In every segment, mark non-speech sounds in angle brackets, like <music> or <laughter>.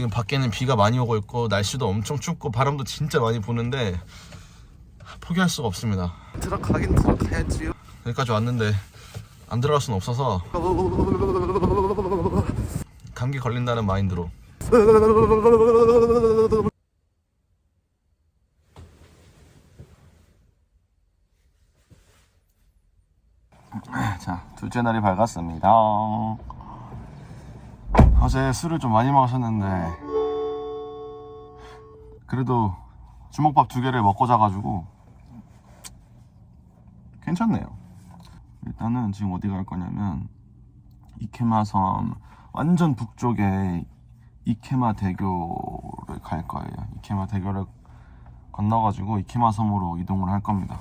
지금 밖에는 비가 많이 오고 있고 날씨도 엄청 춥고 바람도 진짜 많이 부는데 포기할 수가 없습니다. 들어가긴 들어가야지요. 여기까지 왔는데 안 들어갈 수는 없어서 감기 걸린다는 마인드로 자 둘째 날이 밝았습니다 어제 술을 좀 많이 마셨는데 그래도 주먹밥 두 개를 먹고 자가지고 괜찮네요 일단은 지금 어디 갈 거냐면 이케마 섬 완전 북쪽에 이케마 대교를 갈 거예요. 이케마 대교를 건너가지고 이케마 섬으로 이동을 할 겁니다.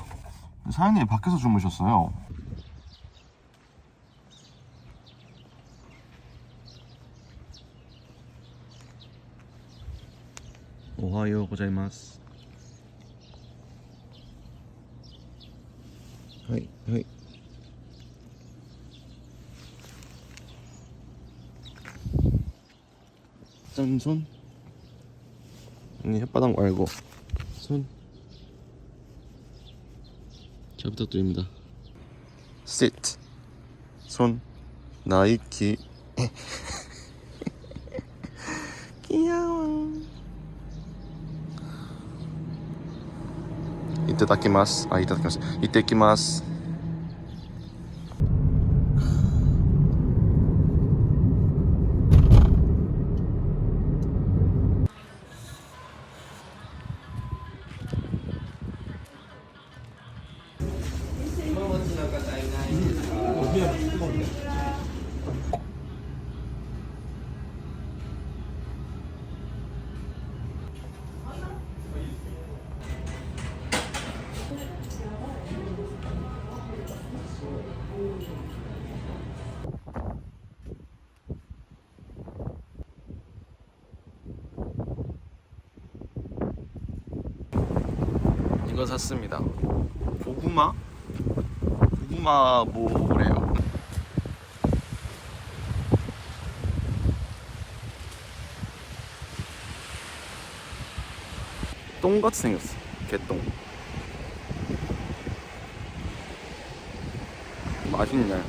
사장님이 밖에서 주무셨어요. 오하요 고자이마스. 하이 하이. 짠손. 아니 혓바닥 말고. 손. 잘 부탁드립니다. Sit. 손. 나이키. <laughs> 귀여워 이때다키마스 아 이때다키마스 이때키마스 이거 샀습니다. 고구마? 고구마 뭐래요? 똥같이 생겼어. 개똥. 맛있네.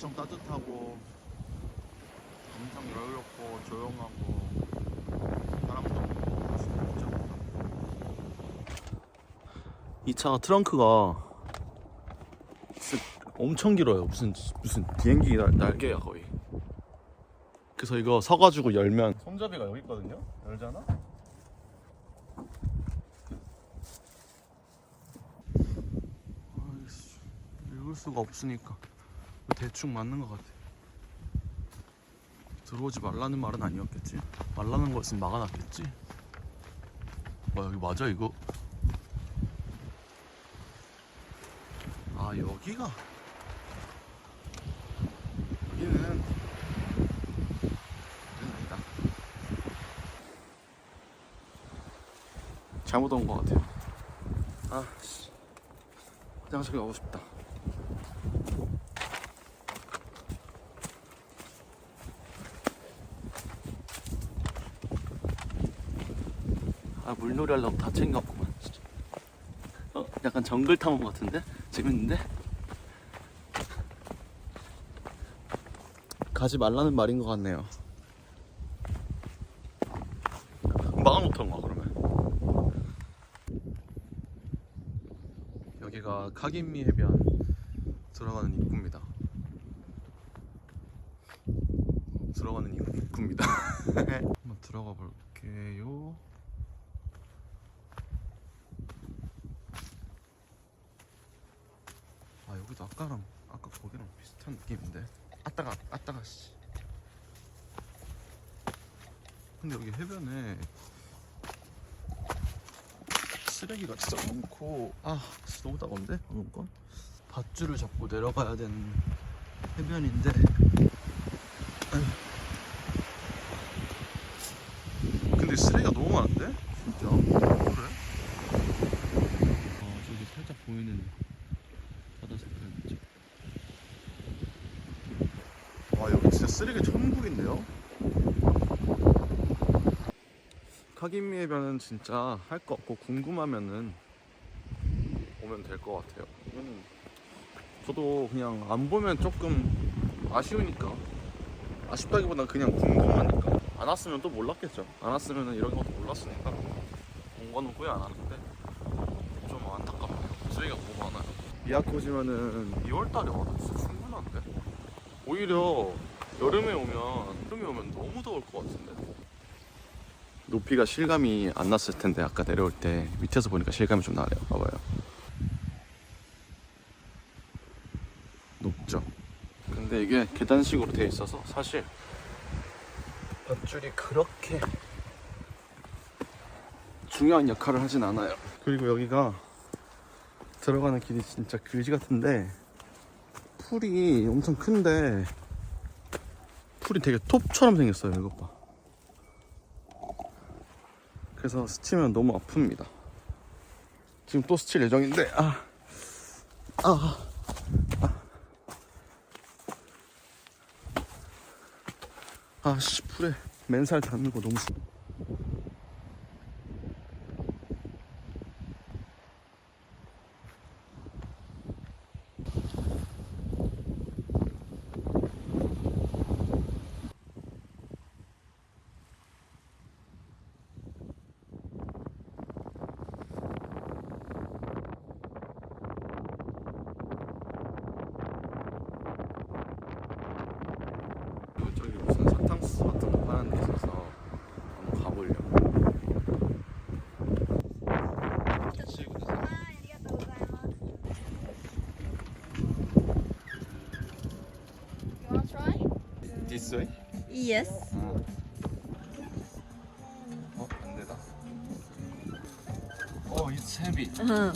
엄청 따뜻하고 엄청 여유롭고 조용하고 사람도 없고 진짜 좋다. 이 차가 트렁크가 진짜 엄청 길어요 무슨 무슨 비행기 날, 날개야 거의 그래서 이거 서가지고 열면 손잡이가 여기 있거든요 열잖아 아이씨 읽을 수가 없으니까 대충 맞는 것 같아. 들어오지 말라는 말은 아니었겠지? 말라는 거였으면 막아놨겠지? 와 여기 맞아 이거? 여기가 여기는 여기는 아니다. 잘못 온 것 같아요. 아 씨. 화장실 가고 싶다. 아 물놀이 하려고 다 챙겼구만 진짜. 어 약간 정글 탐험 같은데 재밌는데? 가지 말라는 말인 것 같네요. 막아놓던가 그러면. 여기가 카긴미 해변 들어가는 입구입니다. 들어가는 입구입니다. <laughs> 한번 들어가 볼게요 아 여기도 아까랑 아까 거기랑 비슷한 느낌인데 아따가 아따가 씨 근데 여기 해변에 쓰레기가 진짜 많고 아 진짜 너무 따가운데 방금 건 밧줄을 잡고 내려가야 되는 해변인데 아휴. 쓰레기가 너무 많은데? 진짜? 그래? 어, 저기 살짝 보이는 바다 색깔 있죠? 와 여기 진짜 쓰레기 천국인데요? 카긴미의 변은 진짜 할 거 없고 궁금하면은 오면 될 것 같아요. 이거는 저도 그냥 안 보면 조금 아쉬우니까 아쉽다기보단 그냥 궁금하니까 안 왔으면 또 몰랐겠죠. 안 왔으면 이런 것도 몰랐으니까 온 거는 후회 안 하는데 좀 안타깝네요. 쓰레기가 너무 많아요. 미야코지마는 2월달에 와도 진짜 충분한데 오히려 여름에 오면 여름에 오면 너무 더울 것 같은데 높이가 실감이 안 났을 텐데 아까 내려올 때 밑에서 보니까 실감이 좀 나네요. 봐봐요. 높죠? 근데 이게 계단식으로 돼 있어서 사실 밧줄이 그렇게 중요한 역할을 하진 않아요. 그리고 여기가 들어가는 길이 진짜 그지 같은데 풀이 엄청 큰데 풀이 되게 톱처럼 생겼어요 이것 봐 그래서 스치면 너무 아픕니다 지금 또 스칠 예정인데 아 아, 아. 아 씨 풀에 맨살 닿는 거 너무 싫어 저기 무슨 사탕수수 같은 거 파는 데 있어서 한번 가보려고 はい、ありがとうございます。You wanna try? This way? Yes. 어? 안 되다 어, it's heavy 응.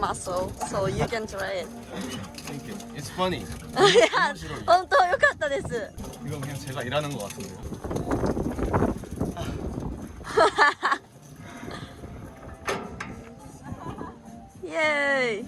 muscle, so you can try it. Thank you It's funny いや、本当良かったです。 이건 그냥 제가 일하는 것 같은데요イエ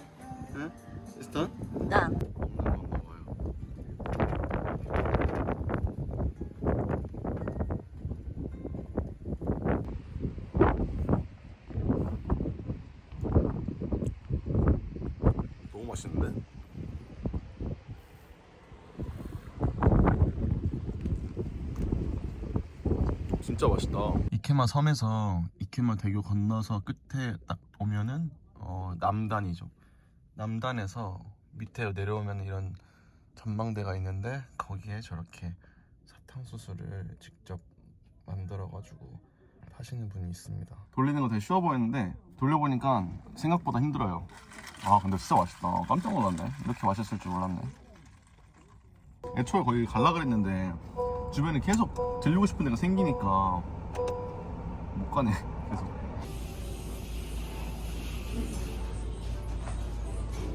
진짜 맛있다. 이케마 섬에서 이케마 대교 건너서 끝에 딱 오면은 어, 남단이죠. 남단에서 밑에 내려오면 이런 전망대가 있는데 거기에 저렇게 사탕수수를 직접 만들어가지고 파시는 분이 있습니다. 돌리는 거 되게 쉬워 보였는데 돌려보니까 생각보다 힘들어요. 아 근데 진짜 맛있다. 깜짝 놀랐네. 이렇게 맛있을 줄 몰랐네. 애초에 거기 갈라 그랬는데 주변에 계속 들리고 싶은 데가 생기니까 못 가네. 계속.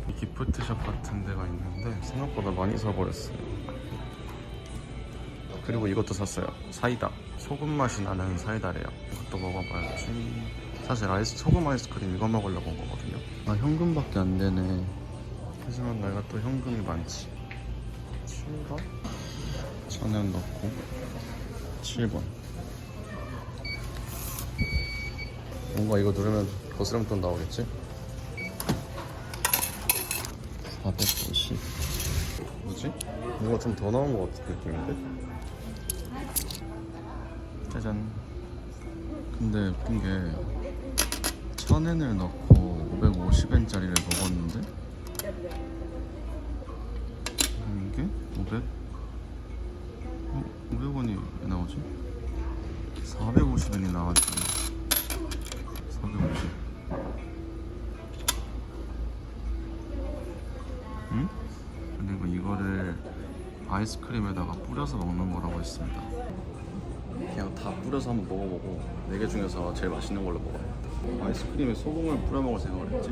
이 기프트샵 같은 데가 있는데 생각보다 많이 사버렸어요. 그리고 이것도 샀어요. 사이다. 소금 맛이 나는 사이다래요. 이것도 먹어봐야지. 사실 아이스 소금 아이스크림 이거 먹으려고 온 거거든요. 아 현금밖에 안 되네. 하지만 내가 또 현금이 많지. 7번? 천원 넣고 7번. 뭔가 이거 누르면 거스름돈 나오겠지? 450 뭐지? 뭔가 좀 더 나온 것 같은 느낌인데? 짜잔 근데 웃긴 게 1000엔을 넣고 550엔짜리를 먹었는데 이게 500? 500원이 왜 나오지? 450원이 나왔잖아 450 응? 그리고 이거를 아이스크림에다가 뿌려서 먹는 거라고 했습니다. 그냥 다 뿌려서 한번 먹어보고 4개 중에서 제일 맛있는 걸로 먹어요. 아이스크림에 소금을 뿌려 먹을 생각을 했지.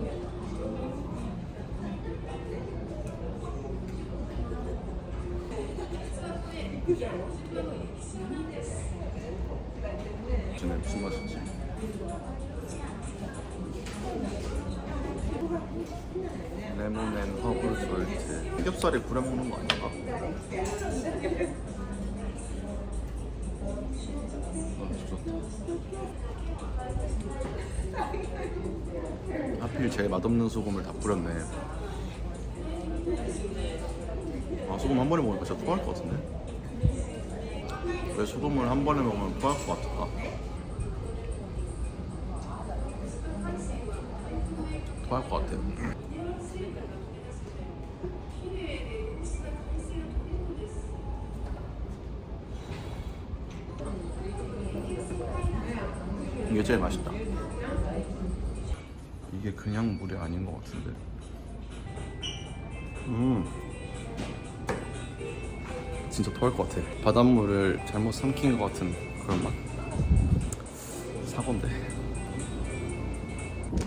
쟤네 무슨 맛이지? 레몬 앤 허블 솔트 삼겹살에 구려 먹는 거 아닌가? 아. 하필 제일 맛없는 소금을 다 뿌렸네. 아 소금 한 번에 먹으니까 진짜 토할 것 같은데? 왜 소금을 한 번에 먹으면 토할 것 같을까? 토할 것 같아. 이게 제일 맛있다. 이게 그냥 물이 아닌 것 같은데. 음. 진짜 토할 것 같아. 바닷물을 잘못 삼킨 것 같은 그런 맛. 사고인데.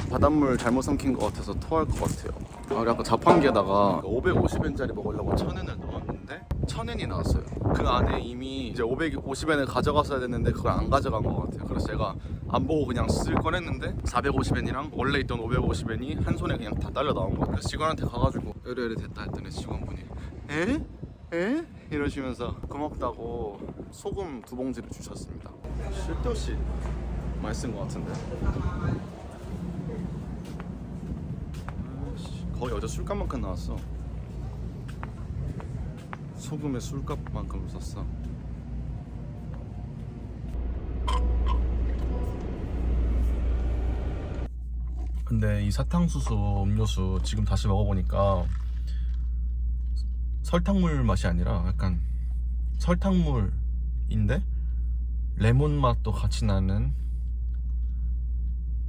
바닷물 잘못 삼킨 것 같아서 토할 것 같아요. 아, 아까 자판기에다가 550엔짜리 먹으려고 1000엔을 넣었는데 1000엔이 나왔어요. 그 안에 이미 이제 550엔을 가져갔어야 됐는데 그걸 안 가져간 것 같아요. 그래서 제가 안 보고 그냥 쓱 꺼냈는데 450엔이랑 원래 있던 550엔이 한 손에 그냥 다 딸려 나온 거예요. 직원한테 가가지고 이래 이래 됐다 했더니 직원분이 에? 에? 이러시면서 고맙다고 소금 두 봉지를 주셨습니다. 쓸데없이 많이 쓴것 같은데. 아이씨, 거의 어제 술값만큼 나왔어. 소금의 술값만큼 썼어. 근데 이 사탕수수 음료수 지금 다시 먹어보니까 설탕물 맛이 아니라 약간 설탕물인데 레몬 맛도 같이 나는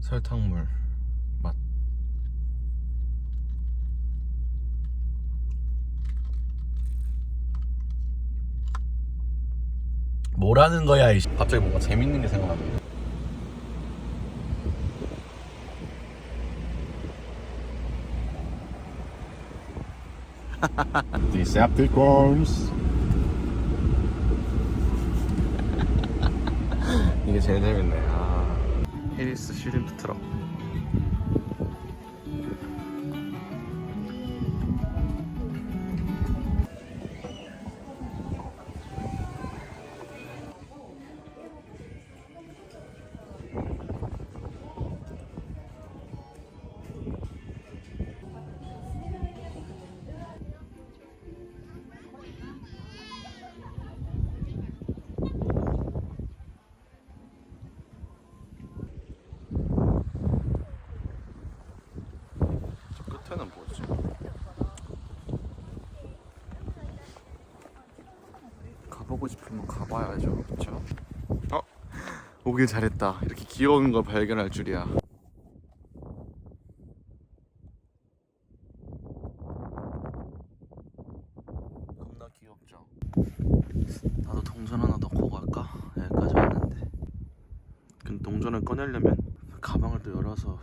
설탕물 맛. 뭐라는 거야 이 갑자기 뭔가 재밌는 게 생각나네. <laughs> Decepticons. 이게 제일 재밌네. 아. 헤리스 슈림프 트럭. 싶으면 가봐야죠, 그렇죠? 어, 오길 잘했다. 이렇게 귀여운 걸 발견할 줄이야. 겁나 귀엽죠. 나도 동전 하나 넣고 갈까? 여기까지 왔는데. 근데 동전을 꺼내려면 가방을 또 열어서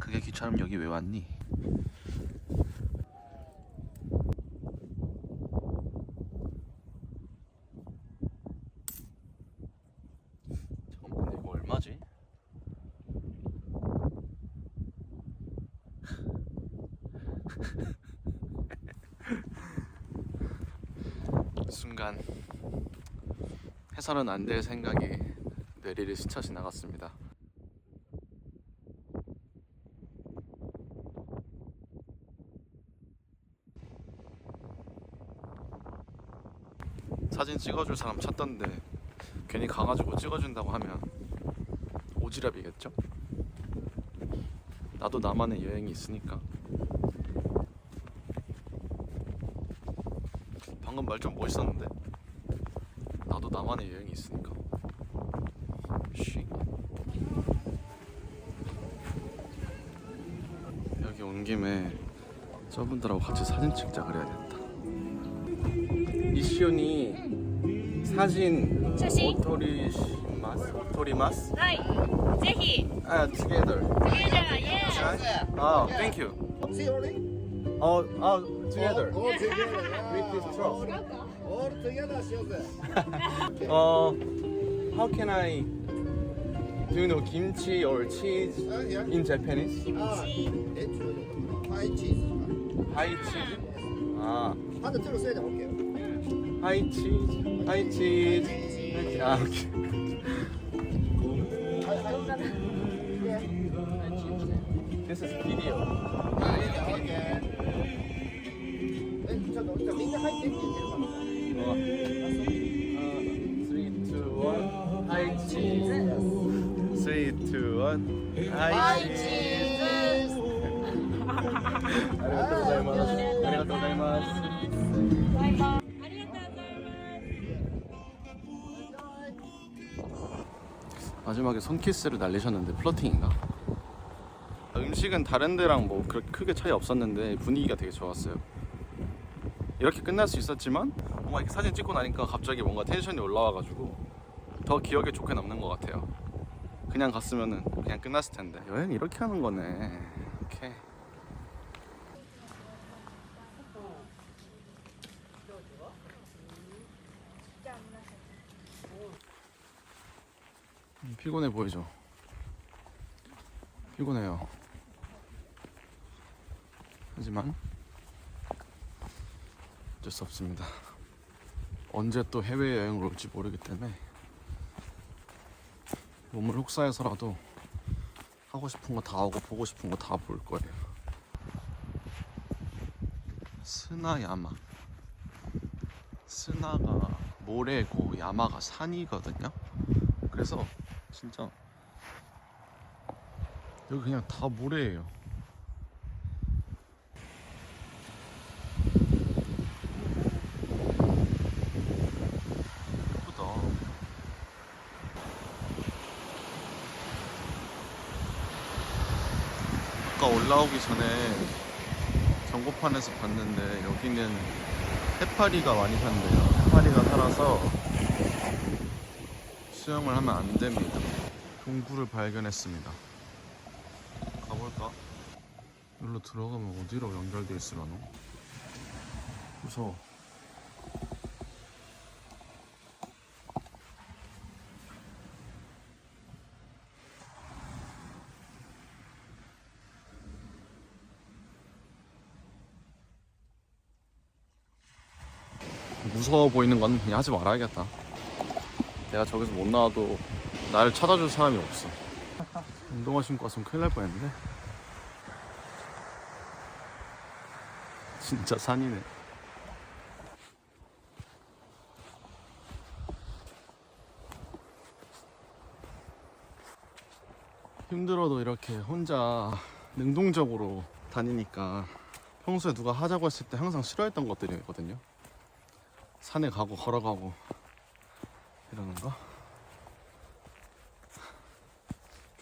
그게 귀찮으면 여기 왜 왔니? 잠깐만 근데 이거 얼마지? 순간 해서는 안될 생각이 뇌리를 스쳐 지나갔습니다. 사진 찍어줄 사람 찾던데 괜히 가가지고 찍어준다고 하면 오지랖이겠죠? 나도 나만의 여행이 있으니까 방금 말 좀 멋있었는데 나도 나만의 여행이 있으니까 쉬 여기 온 김에 저분들하고 같이 사진 찍자 그래야겠다 이시온이 사진 사진? 오토리마스 오토리마스 はい、ぜひ、 아 together トゥゲザー、イエーイ 아 thank you See already? Oh, oh, together. All together. With this truck. Uh, how can I? Do you know kimchi or cheese Uh, in Japanese? Ah, high cheese. High cheese. 아, 써야 볼게요. high cheese, high cheese. 아, 오케이. This is video. 하이 high cheese. 아리가또 고자이마스. 아리가또 고자이마스. 마지막에 손키스를 날리셨는데 플러팅인가? 음식은 다른 데랑 뭐 그렇게 크게 차이 없었는데 분위기가 되게 좋았어요. 이렇게 끝날 수 있었지만 뭔가 이렇게 사진 찍고 나니까 갑자기 뭔가 텐션이 올라와가지고 더 기억에 좋게 남는 것 같아요. 그냥 갔으면은 그냥 끝났을 텐데 여행 이렇게 하는 거네. 이렇게. 음, 피곤해 보이죠? 피곤해요. 하지만 어쩔 수 없습니다. 언제 또 해외여행을 올지 모르기 때문에 몸을 혹사해서라도 하고 싶은 거 다 하고 보고 싶은 거 다 볼 거예요. 스나야마. 스나가 모래고 야마가 산이거든요. 그래서 진짜 여기 그냥 다 모래예요. 예쁘다. 아까 올라오기 전에 경고판에서 봤는데 여기는 해파리가 많이 산대요. 해파리가 살아서 수영을 하면 안 됩니다. 동굴을 발견했습니다. 가볼까? 여기로 들어가면 어디로 연결돼 있으려나? 무서워. 무서워 보이는 건 그냥 하지 말아야겠다. 내가 저기서 못 나와도 나를 찾아줄 사람이 없어. <laughs> 운동화 신고 왔으면 큰일 날 뻔했는데. 진짜 산이네. 힘들어도 이렇게 혼자 능동적으로 다니니까 평소에 누가 하자고 했을 때 항상 싫어했던 것들이거든요. 산에 가고 걸어가고 이러는 거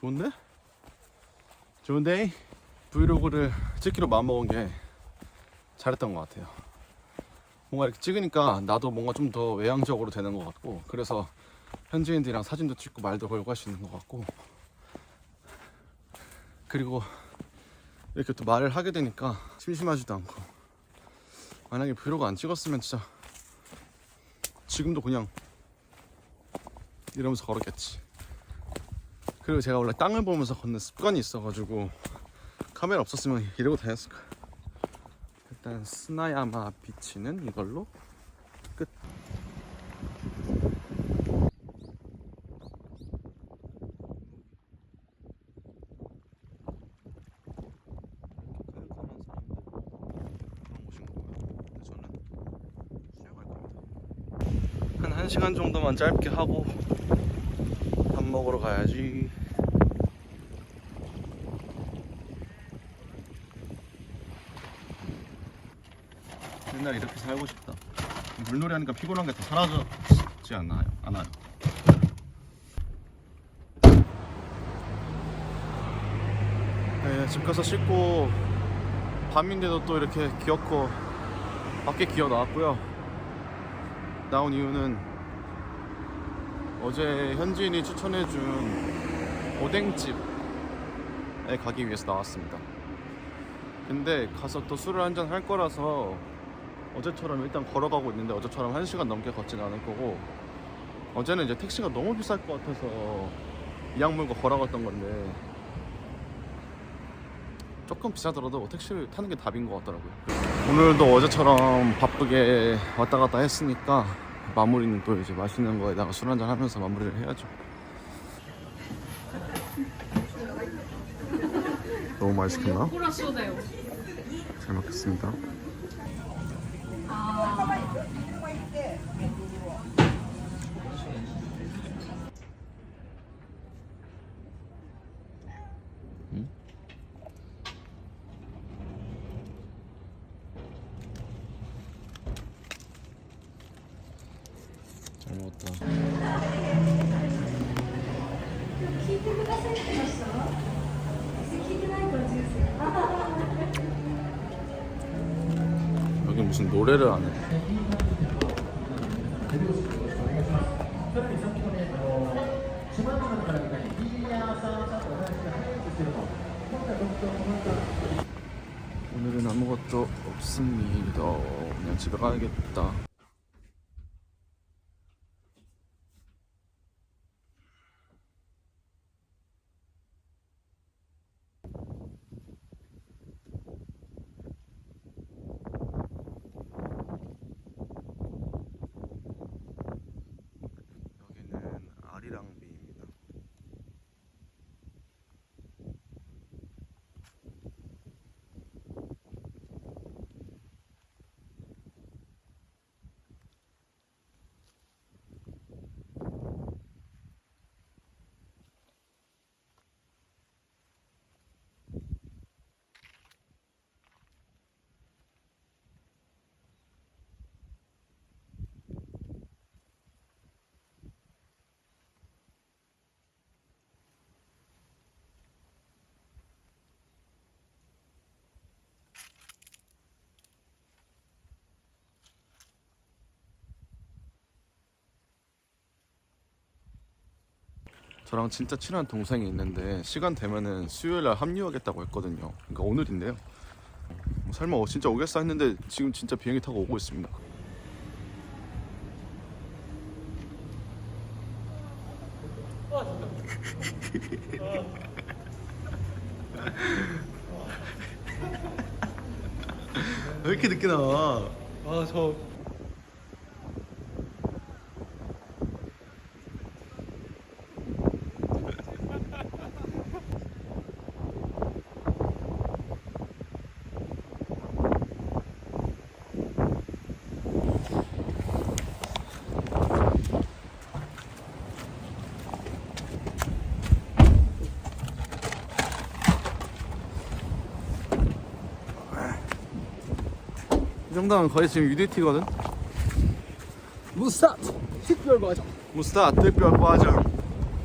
좋은데? 좋은데? 브이로그를 찍기로 마음먹은 게 잘했던 것 같아요 뭔가 이렇게 찍으니까 나도 뭔가 좀 더 외향적으로 되는 것 같고 그래서 현지인들이랑 사진도 찍고 말도 걸고 할 수 있는 것 같고 그리고 이렇게 또 말을 하게 되니까 심심하지도 않고 만약에 브이로그 안 찍었으면 진짜 지금도 그냥 이러면서 걸었겠지. 그리고 제가 원래 땅을 보면서 걷는 습관이 있어가지고 카메라 없었으면 이러고 다녔을 거야. 일단 스나야마 비치는 이걸로 끝. 한 1시간 정도만 짧게 하고 밥 먹으러 가야지. 맨날 이렇게 살고 싶다. 물놀이 하니까 피곤한 게 다 사라졌지 않나요? 않아요. 네, 집 가서 씻고 밤인데도 또 이렇게 기어코 밖에 기어 나왔고요. 나온 이유는 어제 현지인이 추천해준 오뎅집에 가기 위해서 나왔습니다. 근데 가서 또 술을 한잔 할 거라서 어제처럼 일단 걸어가고 있는데 어제처럼 한 시간 넘게 걷진 않을 거고 어제는 이제 택시가 너무 비쌀 것 같아서 이악 물고 걸어갔던 건데 조금 비싸더라도 택시를 타는 게 답인 것 같더라고요. 오늘도 어제처럼 바쁘게 왔다 갔다 했으니까 마무리는 또 이제 맛있는 거에다가 술 한잔 하면서 마무리를 해야죠. 너무 맛있겠나? 잘 먹겠습니다. 잘 노래를 하네. 오늘은 아무것도 없습니다. 그냥 집에 가야겠다. 저랑 진짜 친한 동생이 있는데 시간 되면은 수요일 날 합류하겠다고 했거든요. 그러니까 오늘인데요. 뭐 설마 어, 진짜 오겠어 했는데 지금 진짜 비행기 타고 오고 있습니다. 왜 이렇게 늦게 나와? 아, 저 이 정도면 거의 지금 UDT거든. 무스타트 특별 과정. 무스타 특별 과정.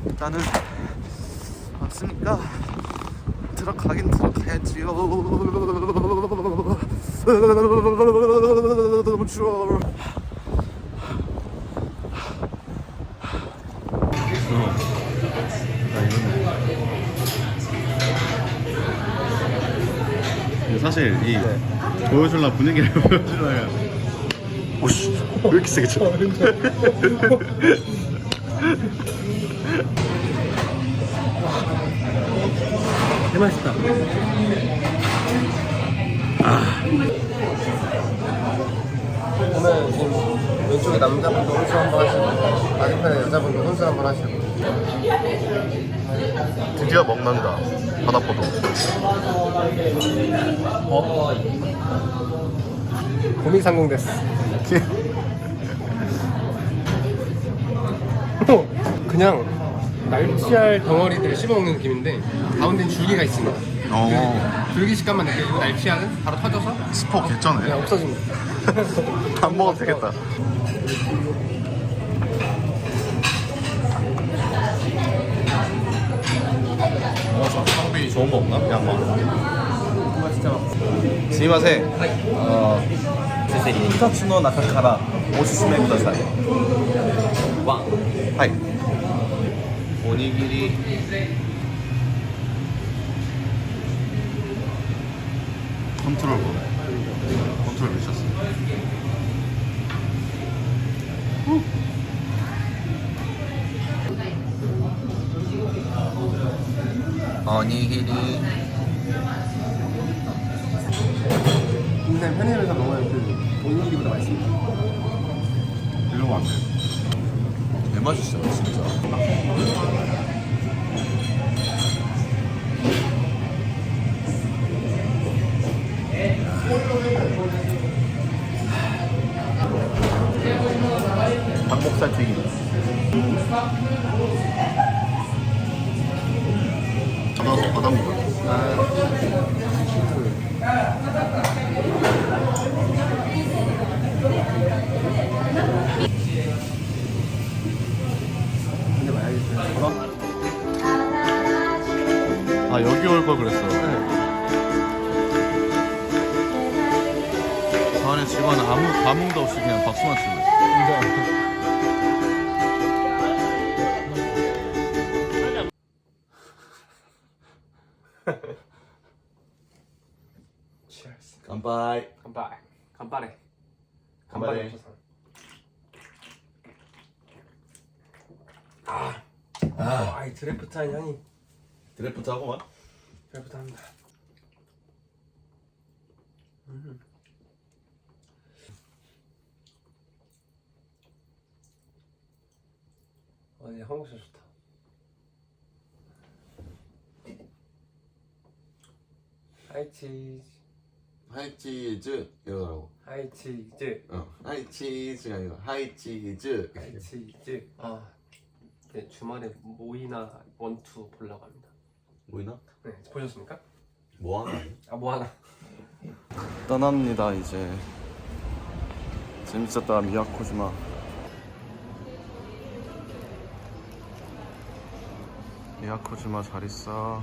일단은 왔으니까 들어가긴 들어가야지요. 너무 추워. 사실 이 보여줄라 분위기를 보여주려면 오씨 왜 이렇게 세게 쳐? 개맛있다. 보면 지금 왼쪽에 남자분도 혼수 한번 하시고 맞은편에 여자분도 혼수 한번 하시고 드디어 먹는다 바다포도. 고민 상공됐어. <laughs> 그냥 날치알 덩어리들을 씹어먹는 느낌인데 가운데는 줄기가 있습니다. 어 줄기 식감만 느껴지고 날치알은 바로 터져서 스포 그냥 개쩌네. 없어집니다. 안 먹어도 되겠다. 상비 좋은 거 없나? 양말 すいません。あー二つの中からおすすめください。はい。おにぎり。 컨트롤 뭐 컨트롤 미쳤어 어니기리 근데 편의점에서 먹으면 그 오니기리보다 맛있습니다. 이러면 안돼 개 맛있어요 진짜 아, 아, 아이 드래프트한 향이. 드래프트 하고만? 드래프트합니다. 음. 아, 네, 한국 차 좋다. 하이 치즈, 하이 치즈. 이러더라고. 하이 치즈, 어 하이 치즈가 아니라 하이 치즈. 하이 치즈. 아, 네 주말에 모이나 원투 보려고 합니다. 보이나? 네, 보셨습니까? 뭐 하나 아니? 아, 뭐 하나? 떠납니다 이제 재밌었다 미야코지마 미야코지마 잘 있어